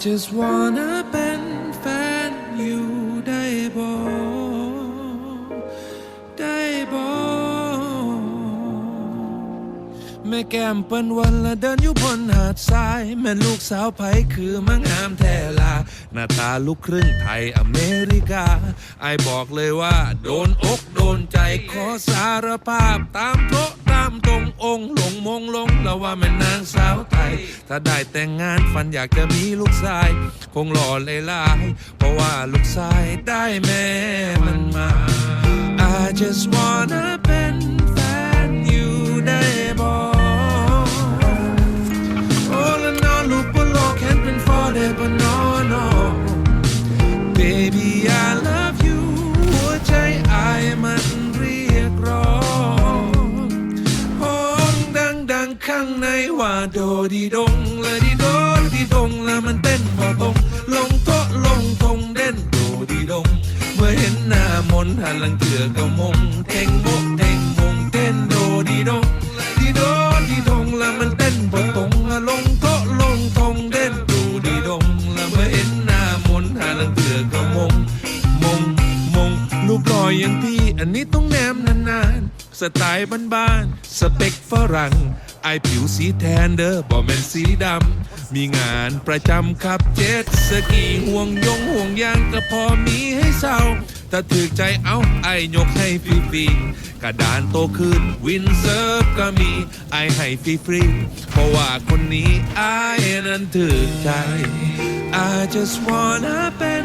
just wanna เป็นแฟนอยู่ได้บ่ได้บ่แม่แก้มเปิ้นวันละเดินอยู่บนหาดทราย แม่ลูกสาวไผคือมังงามแท้ลา หน้าตาลูกครึ่งไทยอเมริกา ไอบอกเลยว่า โดนอกโดนใจขอสารภาพตามโตตามตรงองค์หลงมงลงแล้วว่าแม่นางสาวไทย ถ้าได้แต่งงานฝันอยากจะมีลูกชาย คงหล่อเลยลาย เพราะว่าลูกชายได้แม่มันมา I just wanna เป็นแฟนอยู่ได้บ่โอ้และนอนลูกบนโลกเป็นเป็นฟอนางในว่าโดดีดงละดีโดดีดงแล้วมันเต้นบ่ตรงลงโตลงทงเด่นโดดีดง เมื่อเห็นหน้ามนหันหลังเถือก็มงเท่งโมกเท่งมงเต้นโดดีดงดีโดดีดงแล้วมันเต้นบ่ตรงลงโตลงทงเด่นโดดีดงแล้วเมื่อเห็นหน้ามนหันหลังเถือก็มงมงมงรูปล่ออย่างพี่อันนี้ต้องแนมนานๆ สไตล์บ้านๆสเปคฝรั่งไอผิวสีแทนเด้อบ่แม่นสีดำ มีงานประจำขับเจ็ตสกีห่วงยงห่วงยางก็พอมีให้เศร้าถ้าถือใจเอาไอยกให้ฟรีๆกระดานโตขึ้นวินเซิร์ฟก็มีไอให้ฟรีๆเพราะว่าคนนี้ไอนั้นถือใจ I just wanna เป็น